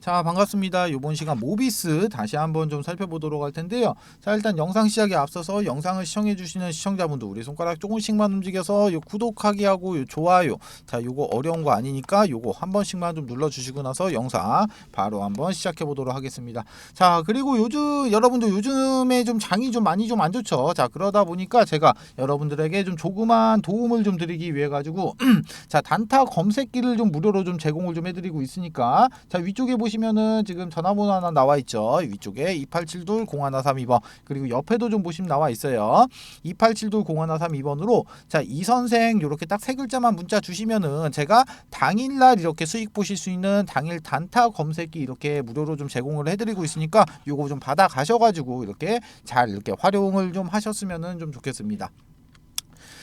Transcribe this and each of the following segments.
자 반갑습니다. 이번 시간 모비스 다시 한번 좀 살펴보도록 할 텐데요. 자 일단 영상 시작에 앞서서 영상을 시청해 주시는 시청자분들 우리 손가락 조금씩만 움직여서 요 구독하기 하고 요 좋아요 자 요거 어려운 거 아니니까 요거 한 번씩만 좀 눌러 주시고 나서 영상 바로 한번 시작해 보도록 하겠습니다. 자 그리고 요즘 여러분들 요즘에 좀 장이 좀 많이 좀 안 좋죠. 자 그러다 보니까 제가 여러분들에게 좀 조그만 도움을 좀 드리기 위해 가지고 자 단타 검색기를 좀 무료로 좀 제공을 좀 해드리고 있으니까 자 위쪽에 보시 면은 지금 전화번호 하나 나와 있죠. 위쪽에 287둘 0132번. 그리고 옆에도 좀 보시면 나와 있어요. 287둘 0132번으로 자 이 선생 요렇게 딱 세 글자만 문자 주시면은 제가 당일날 이렇게 수익 보실 수 있는 당일 단타 검색기 이렇게 무료로 좀 제공을 해드리고 있으니까 요거 좀 받아 가셔가지고 이렇게 잘 이렇게 활용을 좀 하셨으면은 좀 좋겠습니다.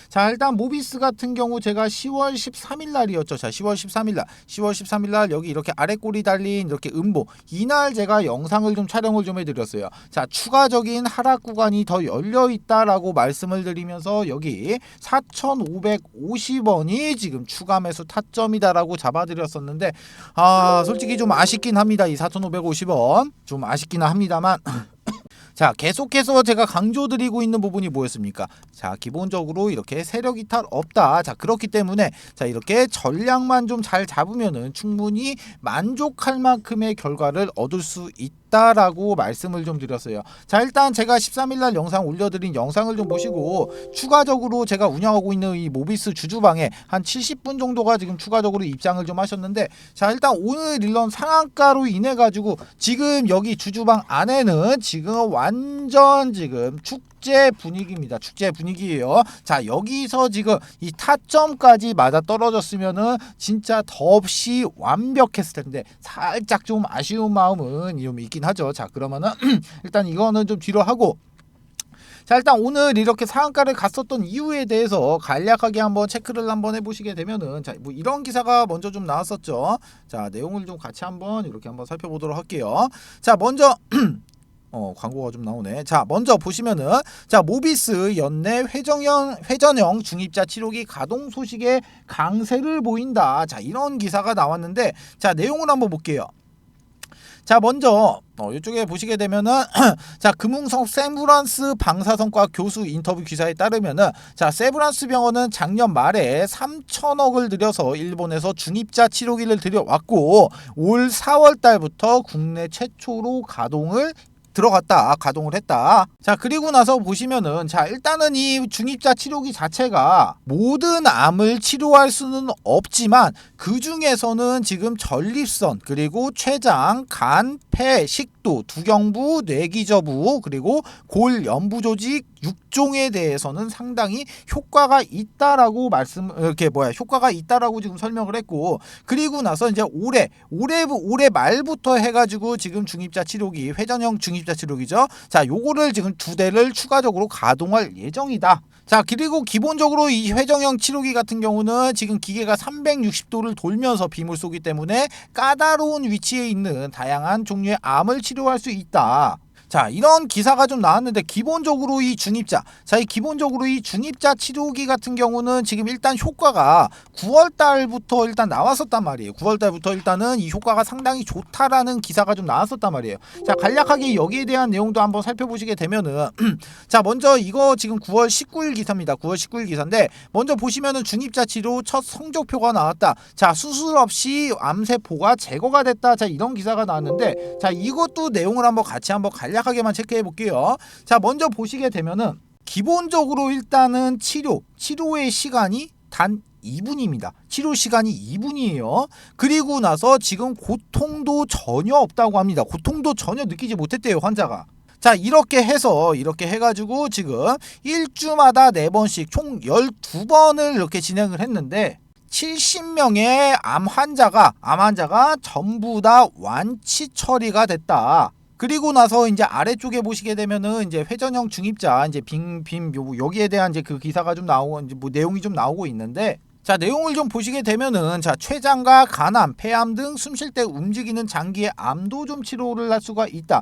자 일단 모비스 같은 경우 제가 10월 13일 날이었죠. 자 10월 13일 날 10월 13일 날 여기 이렇게 아래 꼬리 달린 이렇게 음보 이날 제가 영상을 좀 촬영을 좀 해 드렸어요. 자 추가적인 하락 구간이 더 열려 있다라고 말씀을 드리면서 여기 4,550원이 지금 추가 매수 타점이다라고 잡아 드렸었는데 아 솔직히 좀 아쉽긴 합니다. 이 4,550원 좀 아쉽긴 합니다만. 자 계속해서 제가 강조드리고 있는 부분이 뭐였습니까? 자 기본적으로 이렇게 세력 이탈 없다. 자 그렇기 때문에 자 이렇게 전략만 좀 잘 잡으면은 충분히 만족할 만큼의 결과를 얻을 수 있다 라고 말씀을 좀 드렸어요. 자 일단 제가 13일 날 영상 올려드린 영상을 좀 보시고 추가적으로 제가 운영하고 있는 이 모비스 주주방에 한 70분 정도가 지금 추가적으로 입장을 좀 하셨는데 자 일단 오늘 일런 상한가로 인해 가지고 지금 여기 주주방 안에는 지금 완전 지금 축 제 분위기입니다. 축제 분위기예요. 자 여기서 지금 이 타점까지 맞아 떨어졌으면은 진짜 더없이 완벽했을 텐데 살짝 좀 아쉬운 마음은 좀 있긴 하죠. 자 그러면은 일단 이거는 좀 뒤로 하고 자 일단 오늘 이렇게 상한가를 갔었던 이유에 대해서 간략하게 한번 체크를 한번 해보시게 되면은 자뭐 이런 기사가 먼저 좀 나왔었죠. 자 내용을 좀 같이 한번 이렇게 한번 살펴보도록 할게요. 자 먼저 어 광고가 좀 나오네. 자 먼저 보시면은 자 모비스 연내 회전형 회전형 중입자 치료기 가동 소식에 강세를 보인다. 자 이런 기사가 나왔는데 자 내용을 한번 볼게요. 자 먼저 어, 이쪽에 보시게 되면은 자 금웅성 세브란스 방사선과 교수 인터뷰 기사에 따르면은 자 세브란스 병원은 작년 말에 3천억을 들여서 일본에서 중입자 치료기를 들여왔고 올 4월 달부터 국내 최초로 가동을 들어갔다. 가동을 했다. 자 그리고 나서 보시면은 자 일단은 이 중입자 치료기 자체가 모든 암을 치료할 수는 없지만 그 중에서는 지금 전립선 그리고 췌장 간 폐 식도 두경부 뇌기저부 그리고 골 연부 조직 육종에 대해서는 상당히 효과가 있다라고 말씀 이렇게 뭐야 효과가 있다라고 지금 설명을 했고 그리고 나서 이제 올해 올해 올해 말부터 해가지고 지금 중입자 치료기 회전형 중입 자 치료기죠. 자 요거를 지금 두 대를 추가적으로 가동할 예정이다. 자 그리고 기본적으로 이 회전형 치료기 같은 경우는 지금 기계가 360도를 돌면서 빔을 쏘기 때문에 까다로운 위치에 있는 다양한 종류의 암을 치료할 수 있다. 자 이런 기사가 좀 나왔는데 기본적으로 이 중입자 자 이 기본적으로 이 중입자 치료기 같은 경우는 지금 일단 효과가 9월 달부터 일단 나왔었단 말이에요. 9월 달부터 일단은 이 효과가 상당히 좋다라는 기사가 좀 나왔었단 말이에요. 자 간략하게 여기에 대한 내용도 한번 살펴보시게 되면은 자 먼저 이거 지금 9월 19일 기사입니다. 9월 19일 기사인데 먼저 보시면은 중입자 치료 첫 성적표가 나왔다. 자 수술 없이 암세포가 제거가 됐다. 자 이런 기사가 나왔는데 자 이것도 내용을 한번 같이 한번 간략 하게만 체크해 볼게요 자 먼저 보시게 되면은 기본적으로 일단은 치료 치료의 시간이 단 2분입니다. 치료 시간이 2분이에요. 그리고 나서 지금 고통도 전혀 없다고 합니다. 고통도 전혀 느끼지 못했대요, 환자가. 자, 이렇게 해서 이렇게 해 가지고 지금 1주마다 4번씩 총 12번을 이렇게 진행을 했는데 70명의 암 환자가 암 환자가 전부 다 완치 처리가 됐다. 그리고 나서 이제 아래쪽에 보시게 되면은 이제 회전형 중입자 이제 요 여기에 대한 이제 그 기사가 좀 나오고 이제 뭐 내용이 좀 나오고 있는데 자 내용을 좀 보시게 되면은 자 췌장과 간암, 폐암 등 숨 쉴 때 움직이는 장기의 암도 좀 치료를 할 수가 있다.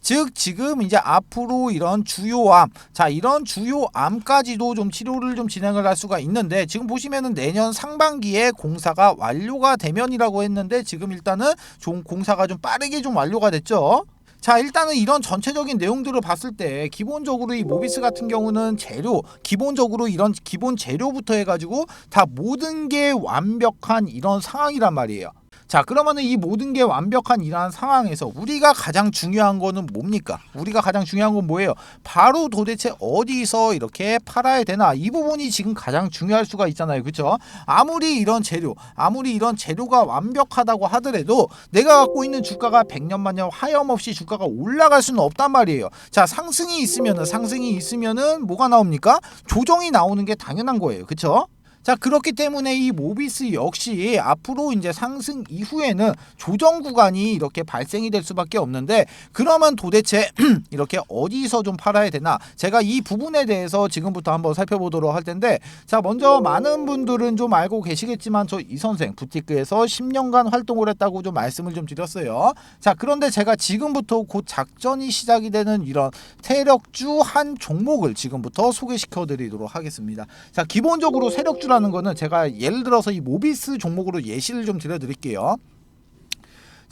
즉 지금 이제 앞으로 이런 주요암 자 이런 주요암까지도 좀 치료를 좀 진행을 할 수가 있는데 지금 보시면은 내년 상반기에 공사가 완료가 되면이라고 했는데 지금 일단은 좀 공사가 좀 빠르게 좀 완료가 됐죠. 자 일단은 이런 전체적인 내용들을 봤을 때 기본적으로 이 모비스 같은 경우는 재료 기본적으로 이런 기본 재료부터 해가지고 다 모든 게 완벽한 이런 상황이란 말이에요. 자 그러면은 이 모든 게 완벽한 이러한 상황에서 우리가 가장 중요한 거는 뭡니까? 우리가 가장 중요한 건 뭐예요? 바로 도대체 어디서 이렇게 팔아야 되나 이 부분이 지금 가장 중요할 수가 있잖아요 그쵸? 아무리 이런 재료 아무리 이런 재료가 완벽하다고 하더라도 내가 갖고 있는 주가가 100년 만년 하염없이 주가가 올라갈 수는 없단 말이에요 자 상승이 있으면은 상승이 있으면은 뭐가 나옵니까? 조정이 나오는 게 당연한 거예요 그쵸? 자 그렇기 때문에 이 모비스 역시 앞으로 이제 상승 이후에는 조정 구간이 이렇게 발생이 될 수밖에 없는데 그러면 도대체 이렇게 어디서 좀 팔아야 되나? 제가 이 부분에 대해서 지금부터 한번 살펴보도록 할 텐데 자 먼저 많은 분들은 좀 알고 계시겠지만 저 이 선생 부티크에서 10년간 활동을 했다고 좀 말씀을 좀 드렸어요. 자 그런데 제가 지금부터 곧 작전이 시작이 되는 이런 세력주 한 종목을 지금부터 소개시켜 드리도록 하겠습니다. 자 기본적으로 세력주 라는 거는 제가 예를 들어서 이 모비스 종목으로 예시를 좀 드려 드릴게요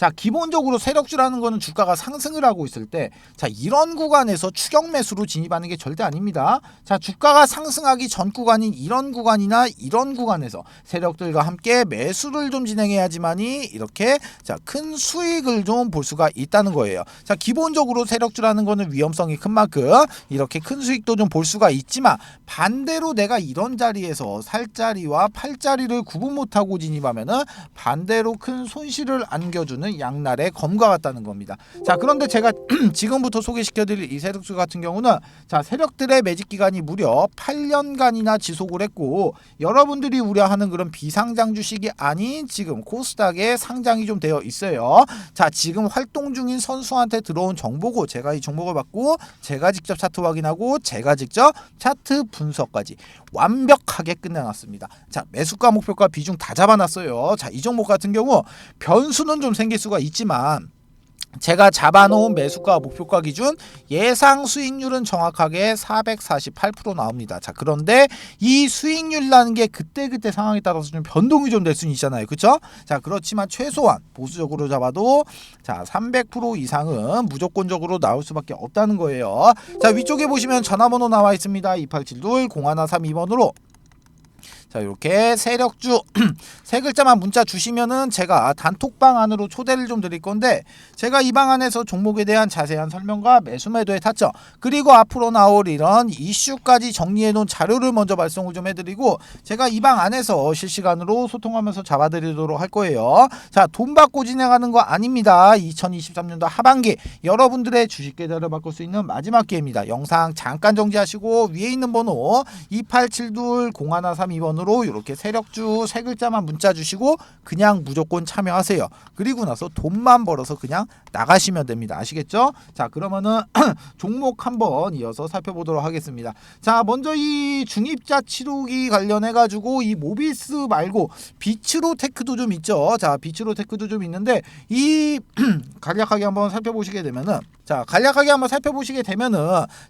자 기본적으로 세력주라는 거는 주가가 상승을 하고 있을 때 자 이런 구간에서 추격 매수로 진입하는 게 절대 아닙니다. 자 주가가 상승하기 전 구간인 이런 구간이나 이런 구간에서 세력들과 함께 매수를 좀 진행해야지만이 이렇게 자 큰 수익을 좀 볼 수가 있다는 거예요. 자 기본적으로 세력주라는 거는 위험성이 큰 만큼 이렇게 큰 수익도 좀 볼 수가 있지만 반대로 내가 이런 자리에서 살 자리와 팔 자리를 구분 못하고 진입하면은 반대로 큰 손실을 안겨주는 양날의 검과 같다는 겁니다. 자 그런데 제가 지금부터 소개시켜드릴 이 세력주 같은 경우는 자 세력들의 매직 기간이 무려 8년간이나 지속을 했고 여러분들이 우려하는 그런 비상장 주식이 아닌 지금 코스닥에 상장이 좀 되어 있어요. 자 지금 활동 중인 선수한테 들어온 정보고 제가 이 정보를 받고 제가 직접 차트 확인하고 제가 직접 차트 분석까지 완벽하게 끝내놨습니다. 자 매수가 목표가 비중 다 잡아놨어요. 자 이 종목 같은 경우 변수는 좀 생길 수가 있지만 제가 잡아놓은 매수가 목표가 기준 예상 수익률은 정확하게 448% 나옵니다. 자 그런데 이 수익률이라는 게 그때 그때 상황에 따라서 좀 변동이 좀 될 수는 있잖아요, 그렇죠? 자 그렇지만 최소한 보수적으로 잡아도 자 300% 이상은 무조건적으로 나올 수밖에 없다는 거예요. 자 위쪽에 보시면 전화번호 나와 있습니다. 2872 0132번으로 자 이렇게 세력주 세 글자만 문자 주시면은 제가 단톡방 안으로 초대를 좀 드릴 건데 제가 이 방 안에서 종목에 대한 자세한 설명과 매수 매도의 타점 그리고 앞으로 나올 이런 이슈까지 정리해 놓은 자료를 먼저 발송을 좀 해드리고 제가 이 방 안에서 실시간으로 소통하면서 잡아드리도록 할 거예요. 자 돈 받고 진행하는 거 아닙니다. 2023년도 하반기. 여러분들의 주식 계좌를 바꿀 수 있는 마지막 기회입니다. 영상 잠깐 정지하시고 위에 있는 번호 2872 0132번으 로 이렇게 세력주 세 글자만 문자 주시고 그냥 무조건 참여하세요. 그리고 나서 돈만 벌어서 그냥 나가시면 됩니다. 아시겠죠? 자, 그러면은 종목 한번 이어서 살펴보도록 하겠습니다. 자, 먼저 이 중입자 치료기 관련해 가지고 이 모비스 말고 비츠로 테크도 좀 있죠. 자, 비츠로 테크도 좀 있는데 이 간략하게 한번 살펴보시게 되면은 자 간략하게 한번 살펴보시게 되면은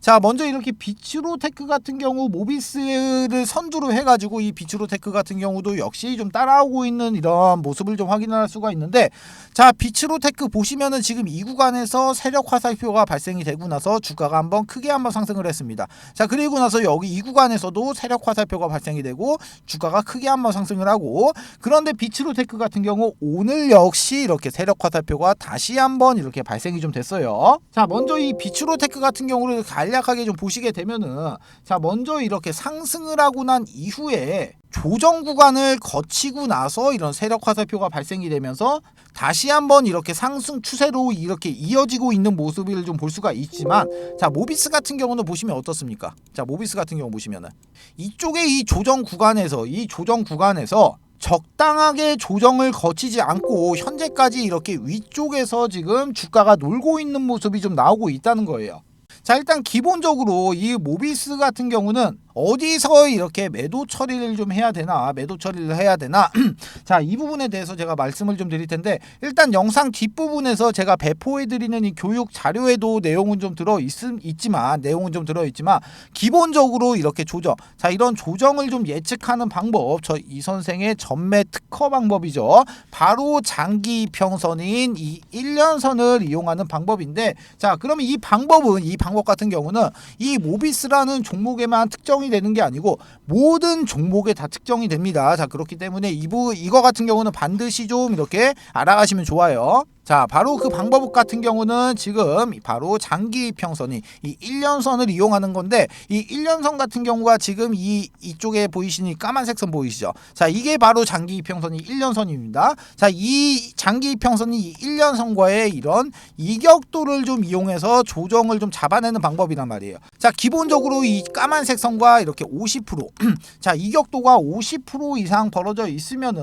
자 먼저 이렇게 비츠로 테크 같은 경우 모비스를 선두로 해가지고 이 비츠로 테크 같은 경우도 역시 좀 따라오고 있는 이런 모습을 좀 확인할 수가 있는데 자 비츠로 테크 보시면은 지금 이 구간에서 세력 화살표가 발생이 되고 나서 주가가 한번 크게 한번 상승을 했습니다. 자 그리고 나서 여기 이 구간에서도 세력 화살표가 발생이 되고 주가가 크게 한번 상승을 하고 그런데 비츠로 테크 같은 경우 오늘 역시 이렇게 세력 화살표가 다시 한번 이렇게 발생이 좀 됐어요. 자 먼저 이 비추로 테크 같은 경우를 간략하게 좀 보시게 되면은 자 먼저 이렇게 상승을 하고 난 이후에 조정 구간을 거치고 나서 이런 세력 화살표가 발생이 되면서 다시 한번 이렇게 상승 추세로 이렇게 이어지고 있는 모습을 좀 볼 수가 있지만 자 모비스 같은 경우는 보시면 어떻습니까? 자 모비스 같은 경우 보시면은 이쪽에 이 조정 구간에서 이 조정 구간에서 적당하게 조정을 거치지 않고 현재까지 이렇게 위쪽에서 지금 주가가 놀고 있는 모습이 좀 나오고 있다는 거예요. 자 일단 기본적으로 이 모비스 같은 경우는 어디서 이렇게 매도 처리를 좀 해야 되나 매도 처리를 해야 되나. 자 이 부분에 대해서 제가 말씀을 좀 드릴 텐데 일단 영상 뒷부분에서 제가 배포해 드리는 이 교육 자료에도 내용은 좀 들어 있, 있지만 내용은 좀 들어 있지만 기본적으로 이렇게 조정. 자 이런 조정을 좀 예측하는 방법 저 이 선생의 전매 특허 방법이죠. 바로 장기 평선인 이 1년선을 이용하는 방법인데 자 그러면 이 방법은 이 방법 같은 경우는 이 모비스라는 종목에만 특정 이 되는 게 아니고 모든 종목에 다 특정이 됩니다. 자 그렇기 때문에 이부 이거 같은 경우는 반드시 좀 이렇게 알아가시면 좋아요. 자, 바로 그 방법 같은 경우는 지금 바로 장기 평선이 이 1년선을 이용하는 건데 이 1년선 같은 경우가 지금 이 이쪽에 보이시는 이 까만색 선 보이시죠? 자, 이게 바로 장기 평선이 1년선입니다. 자, 이 장기 평선이 이 1년선과의 이런 이격도를 좀 이용해서 조정을 좀 잡아내는 방법이란 말이에요. 자, 기본적으로 이 까만색 선과 이렇게 50% 자, 이격도가 50% 이상 벌어져 있으면은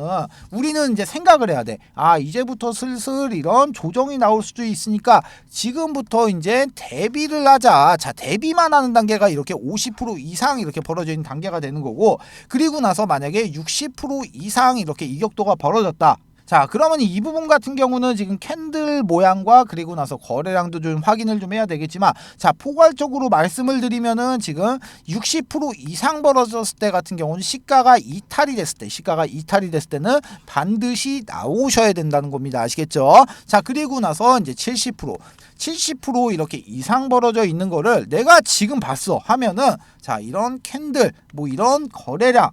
우리는 이제 생각을 해야 돼. 아, 이제부터 슬슬 이런 조정이 나올 수도 있으니까 지금부터 이제 대비를 하자. 자, 대비만 하는 단계가 이렇게 50% 이상 이렇게 벌어져 있는 단계가 되는 거고 그리고 나서 만약에 60% 이상 이렇게 이격도가 벌어졌다. 자 그러면 이 부분 같은 경우는 지금 캔들 모양과 그리고 나서 거래량도 좀 확인을 좀 해야 되겠지만 자 포괄적으로 말씀을 드리면은 지금 60% 이상 벌어졌을 때 같은 경우는 시가가 이탈이 됐을 때 시가가 이탈이 됐을 때는 반드시 나오셔야 된다는 겁니다. 아시겠죠? 자 그리고 나서 이제 70% 70% 이렇게 이상 벌어져 있는 거를 내가 지금 봤어 하면은 자 이런 캔들 뭐 이런 거래량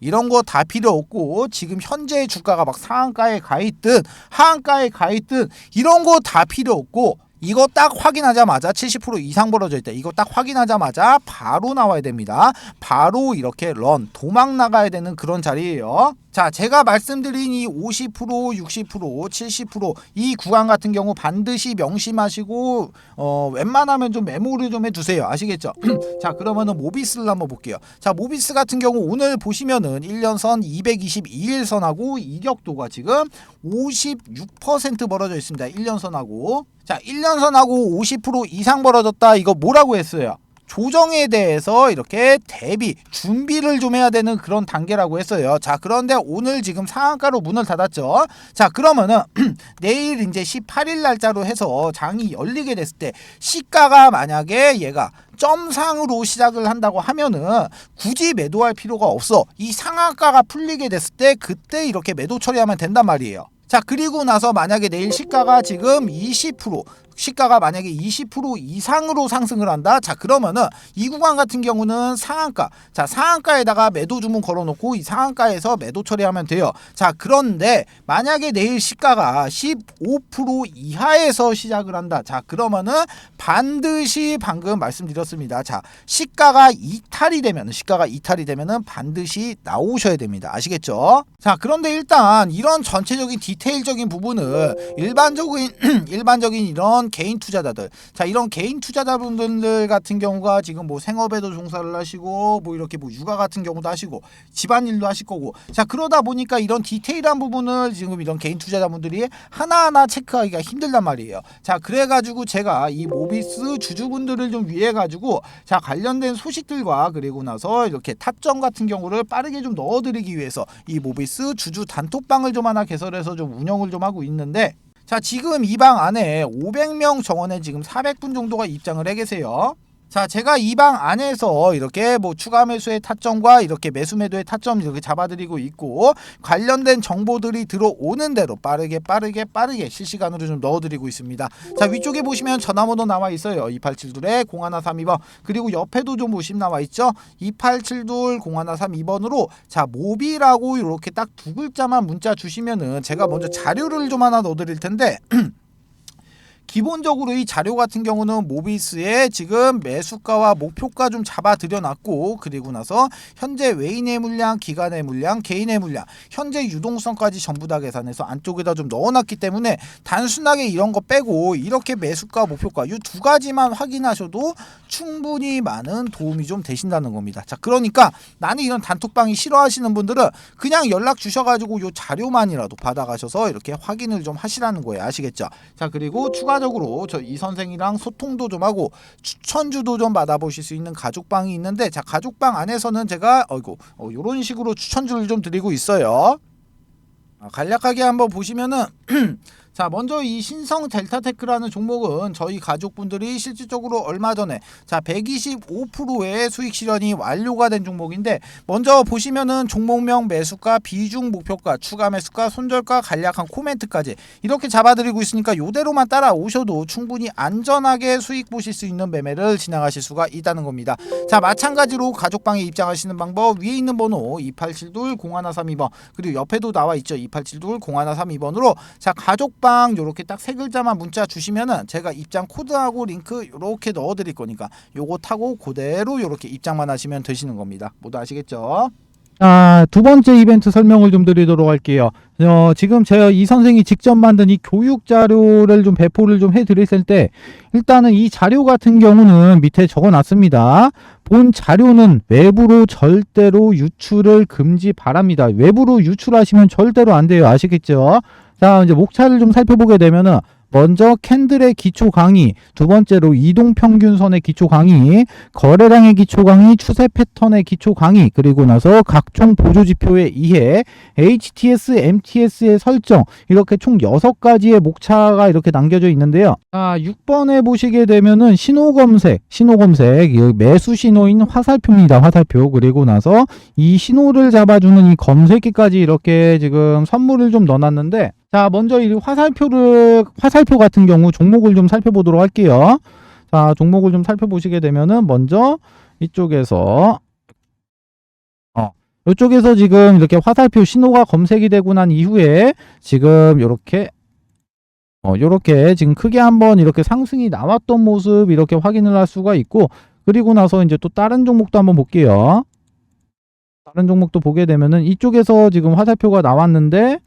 이런 거 다 필요 없고 지금 현재 주가가 막 상한가에 가 있든 하한가에 가 있든 이런 거 다 필요 없고 이거 딱 확인하자마자 70% 이상 벌어져 있다. 이거 딱 확인하자마자 바로 나와야 됩니다. 바로 이렇게 런 도망 나가야 되는 그런 자리예요. 자, 제가 말씀드린 이 50%, 60%, 70%이 구간 같은 경우 반드시 명심하시고 어, 웬만하면 좀 메모를 좀 해두세요. 아시겠죠? 자, 그러면은 모비스를 한번 볼게요. 자, 모비스 같은 경우 오늘 보시면은 1년선 222일선하고 이격도가 지금 56% 벌어져 있습니다. 1년선하고 자, 1년선하고 50% 이상 벌어졌다. 이거 뭐라고 했어요? 조정에 대해서 이렇게 대비 준비를 좀 해야 되는 그런 단계라고 했어요. 자 그런데 오늘 지금 상한가로 문을 닫았죠. 자 그러면은 내일 이제 18일 날짜로 해서 장이 열리게 됐을 때 시가가 만약에 얘가 점상으로 시작을 한다고 하면은 굳이 매도할 필요가 없어. 이 상한가가 풀리게 됐을 때 그때 이렇게 매도 처리하면 된단 말이에요. 자 그리고 나서 만약에 내일 시가가 지금 20% 시가가 만약에 20% 이상으로 상승을 한다. 자 그러면은 이 구간 같은 경우는 상한가. 자 상한가에다가 매도 주문 걸어 놓고 이 상한가에서 매도 처리하면 돼요. 자 그런데 만약에 내일 시가가 15% 이하에서 시작을 한다. 자 그러면은 반드시 방금 말씀드렸습니다. 자 시가가 이탈이 되면 시가가 이탈이 되면은 반드시 나오셔야 됩니다. 아시겠죠? 자 그런데 일단 이런 전체적인 디테일적인 부분을 일반적인 일반적인 이런 개인 투자자들. 자 이런 개인 투자자분들 같은 경우가 지금 뭐 생업에도 종사를 하시고 뭐 이렇게 뭐 육아 같은 경우도 하시고 집안일도 하실 거고. 자 그러다 보니까 이런 디테일한 부분을 지금 이런 개인 투자자분들이 하나하나 체크하기가 힘들단 말이에요. 자 그래가지고 제가 이 모비스 주주분들을 좀 위해 가지고 자 관련된 소식들과 그리고 나서 이렇게 타점 같은 경우를 빠르게 좀 넣어드리기 위해서 이 모비스 주주 단톡방을 좀 하나 개설해서 좀 운영을 좀 하고 있는데 자 지금 이 방 안에 500명 정원에 지금 400분 정도가 입장을 해 계세요. 자, 제가 이 방 안에서 이렇게 뭐 추가 매수의 타점과 이렇게 매수 매도의 타점 이렇게 잡아드리고 있고 관련된 정보들이 들어오는 대로 빠르게 빠르게 빠르게 실시간으로 좀 넣어드리고 있습니다. 자, 위쪽에 보시면 전화번호 나와 있어요. 2872에 0132번 그리고 옆에도 좀 보시면 나와 있죠. 2872 0132번으로 자 모비라고 이렇게 딱 두 글자만 문자 주시면은 제가 먼저 자료를 좀 하나 넣어드릴 텐데. 기본적으로 이 자료 같은 경우는 모비스에 지금 매수가와 목표가 좀 잡아 드려놨고 그리고 나서 현재 외인의 물량, 기관의 물량, 개인의 물량, 현재 유동성까지 전부 다 계산해서 안쪽에다 좀 넣어놨기 때문에 단순하게 이런 거 빼고 이렇게 매수가, 목표가 이 두 가지만 확인하셔도 충분히 많은 도움이 좀 되신다는 겁니다. 자, 그러니까 나는 이런 단톡방이 싫어하시는 분들은 그냥 연락 주셔가지고 요 자료만이라도 받아가셔서 이렇게 확인을 좀 하시라는 거예요. 아시겠죠? 자, 그리고 추가 추가적으로 저 이 선생이랑 소통도 좀 하고 추천주도 좀 받아보실 수 있는 가족방이 있는데 자 가족방 안에서는 제가 어이구 어, 이런 식으로 추천주를 좀 드리고 있어요. 아, 간략하게 한번 보시면은 자 먼저 이 신성 델타테크라는 종목은 저희 가족분들이 실질적으로 얼마 전에 자 125%의 수익 실현이 완료가 된 종목인데 먼저 보시면은 종목명 매수가 비중 목표가 추가 매수가 손절가 간략한 코멘트까지 이렇게 잡아드리고 있으니까 이대로만 따라오셔도 충분히 안전하게 수익 보실 수 있는 매매를 진행하실 수가 있다는 겁니다. 자 마찬가지로 가족방에 입장하시는 방법 위에 있는 번호 2872 0132번 그리고 옆에도 나와 있죠 2872 0132번으로 자 가족방 요렇게 딱 세 글자만 문자 주시면은 제가 입장 코드하고 링크 요렇게 넣어 드릴 거니까 요거 타고 그대로 요렇게 입장만 하시면 되시는 겁니다 모두 아시겠죠? 자, 두 번째 이벤트 설명을 좀 드리도록 할게요. 어, 지금 제가 이 선생이 직접 만든 이 교육 자료를 좀 배포를 좀 해드렸을 때, 일단은 이 자료 같은 경우는 밑에 적어 놨습니다. 본 자료는 외부로 절대로 유출을 금지 바랍니다. 외부로 유출하시면 절대로 안 돼요. 아시겠죠? 자, 이제 목차를 좀 살펴보게 되면은, 먼저 캔들의 기초 강의, 두 번째로 이동 평균선의 기초 강의, 거래량의 기초 강의, 추세 패턴의 기초 강의, 그리고 나서 각종 보조 지표의 이해, HTS, MTS의 설정, 이렇게 총 6가지의 목차가 이렇게 남겨져 있는데요. 자, 6번에 보시게 되면은 신호 검색, 신호 검색, 이 매수 신호인 화살표입니다. 화살표. 그리고 나서 이 신호를 잡아주는 이 검색기까지 이렇게 지금 선물을 좀 넣어놨는데, 자, 먼저 이 화살표를, 화살표 같은 경우 종목을 좀 살펴보도록 할게요. 자, 종목을 좀 살펴보시게 되면은 먼저 이쪽에서 어, 이쪽에서 지금 이렇게 화살표 신호가 검색이 되고 난 이후에 지금 이렇게 어, 요렇게 지금 크게 한번 이렇게 상승이 나왔던 모습 이렇게 확인을 할 수가 있고 그리고 나서 이제 또 다른 종목도 한번 볼게요. 다른 종목도 보게 되면은 이쪽에서 지금 화살표가 나왔는데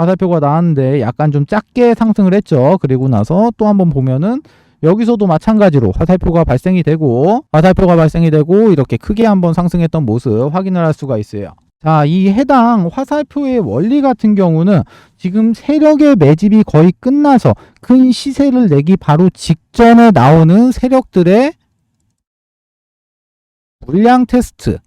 화살표가 나왔는데 약간 좀 작게 상승을 했죠. 그리고 나서 또 한번 보면은 여기서도 마찬가지로 화살표가 발생이 되고 화살표가 발생이 되고 이렇게 크게 한번 상승했던 모습 확인을 할 수가 있어요. 자, 이 해당 화살표의 원리 같은 경우는 지금 세력의 매집이 거의 끝나서 큰 시세를 내기 바로 직전에 나오는 세력들의 물량 테스트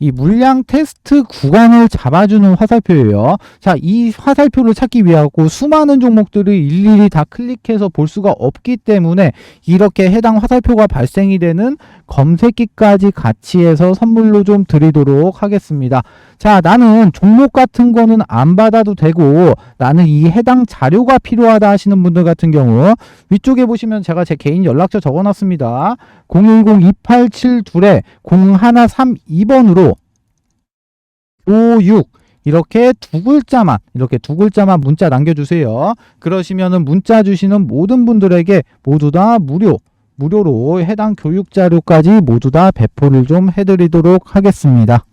이 물량 테스트 구간을 잡아주는 화살표예요. 자, 이 화살표를 찾기 위하고 수많은 종목들을 일일이 다 클릭해서 볼 수가 없기 때문에 이렇게 해당 화살표가 발생이 되는 검색기까지 같이 해서 선물로 좀 드리도록 하겠습니다. 자, 나는 종목 같은 거는 안 받아도 되고 나는 이 해당 자료가 필요하다 하시는 분들 같은 경우 위쪽에 보시면 제가 제 개인 연락처 적어놨습니다. 010-2872에 0132번으로 교육 이렇게 두 글자만 이렇게 두 글자만 문자 남겨주세요. 그러시면은 문자 주시는 모든 분들에게 모두 다 무료 무료로 해당 교육 자료까지 모두 다 배포를 좀 해드리도록 하겠습니다.